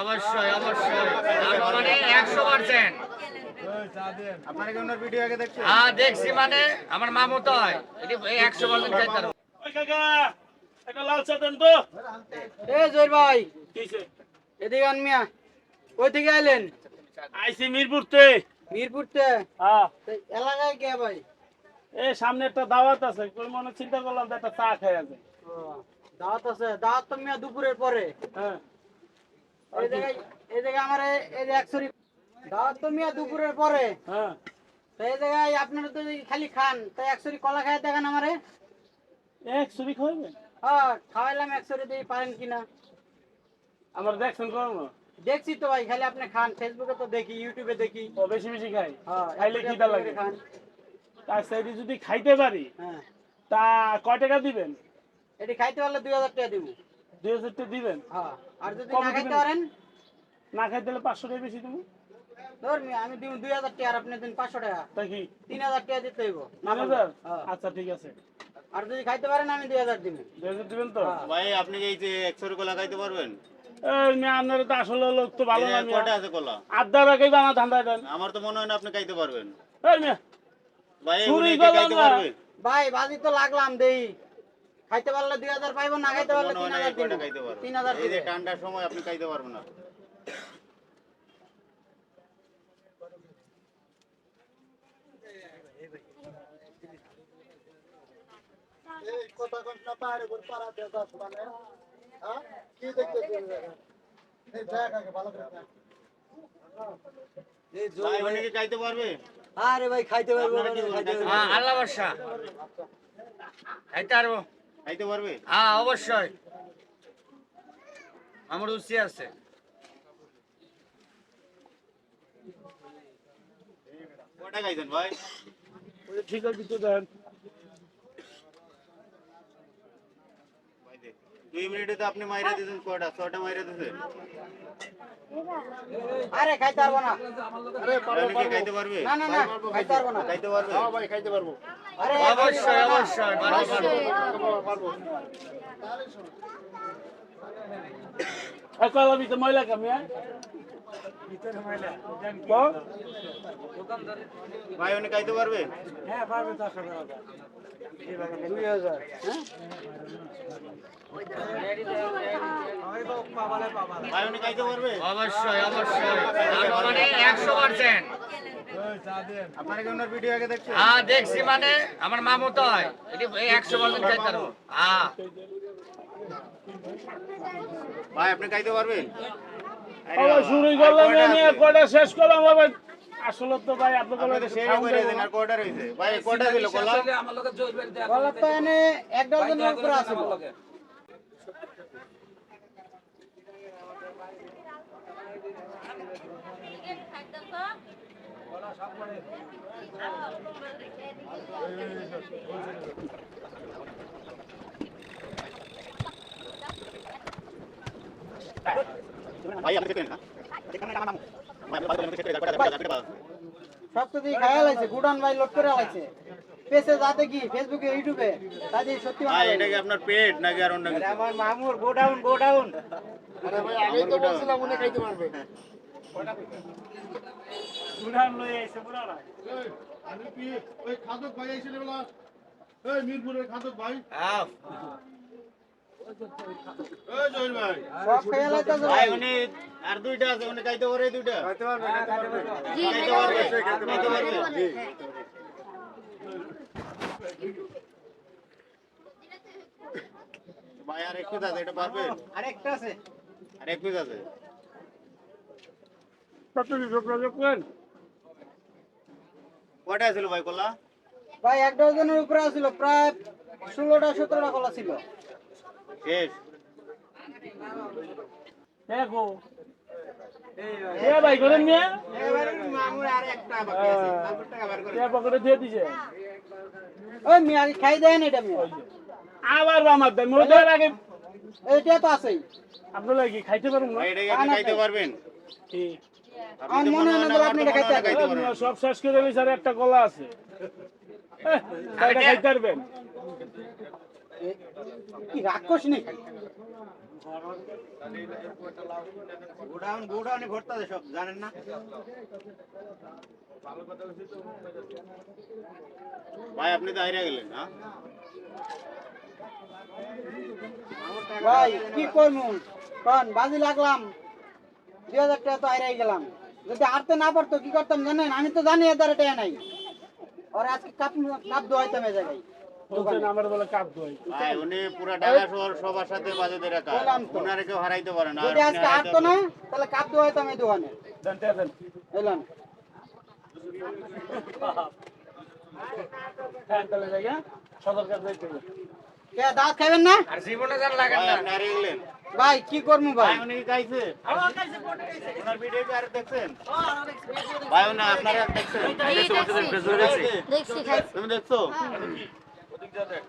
অবশ্যই অবশ্যই। একশো পার্সেন্ট আপনারা কি ওনার ভিডিও আগে দেখছেন? হ্যাঁ দেখছি মানে আমার মামু তো হয় একশো পার্সেন্ট খাইতে পারব একটা লাল চা তো। এ জয় ভাই। এদিকে আন মিয়া। কই থেকে আইলেন। আইসি মিরপুরতে। মিরপুরতে? হ্যাঁ। তো এলাকায় কে ভাই? এই সামনে একটা দাওয়াত আছে। মনে চিন্তা করলাম একটা চা খাই আছে দাওয়াত আছে দাওয়াত তো মিয়া দুপুরের পরে। হ্যাঁ। এই জায়গায় এই জায়গায় আমার এই- এই যে একশো দাওয়াত তো মিয়া দুপুরের পরে। হ্যাঁ। তো এই জায়গায় আপনারা তো খালি খান তো একশো কলা খাই দেখেন আমারে। এক খাওয়াবেন হ্যাঁ খাওয়াইলাম একশো দিয়ে পারেন কিনা। আমার দেখছেন করো দেখছি তো ভাই খালি আপনি খান ফেসবুকে তো দেখি ইউটিউবে দেখি। ও বেশি বেশি খাই হ্যাঁ খাইলে কি লাগে। খান। তার সাইডে যদি খাইতে পারি হ্যাঁ। তা কয় টাকা দিবেন? এটি খাইতে পারলে দুই হাজার টাকা দিব। দুই হাজার টাকা দিবেন? হ্যাঁ আর যদি না খাইতে পারেন? না খাইতে হলে পাঁচশো টাকা বেশি তুমি ধর আমি দিব দুই হাজার টাকা আর আপনি দিন পাঁচশো টাকা। তা কি? তিন হাজার টাকা দিতে হইব। তিন হাজার? হ্যাঁ। আচ্ছা ঠিক আছে। আর যদি খাইতে পারেন আমি দুই হাজার দিব। দুই হাজার দিবেন তো? হ্যাঁ। ভাই আপনি এই যে একশো কলা খাইতে পারবেন? আপনার তো আসলে লোক তো ভালো না যে আছে কলা? আড্ডা রাখাই বানা ধান্দা দেন। আমার তো মনে হয় না আপনি খাইতে পারবেন। ভাই ভাই বাজি তো লাগলাম দেই। খাইতে পারলে দুই হাজার পাইবো না খাইতে পারলে তিন না হাজার এই খাইতে তিন হাজার এই। ঠান্ডার সময় আপনি খাইতে পারবেন না। কি খাইতে পারবে? আরে ভাই খাইতে হ্যাঁ পারবে? আল্লাহ বর্ষা খাইতে পারব। খাইতে পারবে? হ্যাঁ অবশ্যই। আমার রুচি আছে। কটা খাইছেন ভাই? ঠিক আছে তো দেন ভাই দে। দুই মিনিটে তো আপনি মাইরা দিয়েছেন কয়টা? ছয়টা মাইরা দিয়েছেন আরে খাইতে পারব না। কি খাইতে পারবে? না না না খাইতে পারব না। খাইতে পারবে? ভাই খাইতে পারব। আরে অবশ্যই অবশ্যই পারব পারব এই কলা ভিতরে ময়লা কামিয়া কো? ভাই উনি খাইতে পারবে? হ্যাঁ? ভাই উনি অবশ্যই অবশ্যই। মানে একশো পার্সেন্ট হ্যাঁ দেখছি মানে আমার মামু তো হয়। একশো পার্সেন্ট হ্যাঁ ভাই আপনি খাইতে পারবেন? শুরু করলাম আমি শেষ করলাম আবার আসলে তো ভাই আপনাদের সেই করে দেন আর ভাই কয়টা দিল কলা তো এনে এক উপরে আছে আপনি দেখেন না সব তো দিয়ে খাইয়া লাইছে গুডান ভাই লোড করে লাইছে পেছে যাতে কি ফেসবুকে ইউটিউবে তাই সত্যি ভাই এটা কি আপনার পেট নাকি আর অন্য কিছু আমার মামুর গোডাউন গোডাউন আমি তো বলছিলাম বুড়ান লই আইছে বুড়ারা হ্যাঁ সব খাইয়া লাইতেছে ভাই। উনি ভাই আর এক পিস আছে এটা পারবেন আরেকটা আছে আর এক আছে কত যোগাযোগ করেন কয়টা ছিল ভাই কলা ভাই এক ডজনের উপরে আছিল, প্রায় ষোলোটা, সতেরোটা কলা ছিল। শেষ। দেখো। ভাই করেন নিয়ে মামুর আর একটা বাকি আছে তারপর টাকা বার করে এ পকেটে দিয়ে দিছে। ওই মিয়া খাই দেন এটা আবার আমার দেন ওদের আগে। এইটা তো আছেই। আপনারা কি খাইতে পারুন না এটা আপনি খাইতে পারবেন? আপনি মনে হয় হয় না এটা খাইতে পারবেন সব শেষ করে একটা কলা আছে। এ, কয়টা খাইতে পারবেন? কি গোডাউন গোডাউনে ভরতে সব জানেন না? ভাই আপনি তো হারিয়ে গেলেন ভাই কি করব কন বাজি লাগলাম। দুই হাজার টাকা তো হারাই গেলাম। যদি হারতে না পারতো কি করতাম জানেন? আমি তো জানি এদারে টাকা নাই। আর আজকে কাপ কাপ দোয়াইতাম এ জায়গায়। বলছেন আমার বলে কাপ দই ভাই উনি পুরো ঢাকা শহর সবার সাথে বাজেতে রাখা বললাম কেউ হারাইতে পারে না যদি আজকে হারাইতে না পারবেন। তাহলে কাপ দোয়াইতাম এই দোকানে। দেন দেন এলাম। হ্যাঁ তাহলে হ্যাঁ? সদর কাছে যাইতে কে দাঁত খাবেন না? আর জীবনে জান লাগে না। আপনি গেলেন ভাই কি করব ভাই? ভাই উনি কি ওনার ভিডিও কি আর দেখছেন? ভাই উনি আপনারা দেখছেন। দেখছি। দেখছি তুমি দেখছ? each other.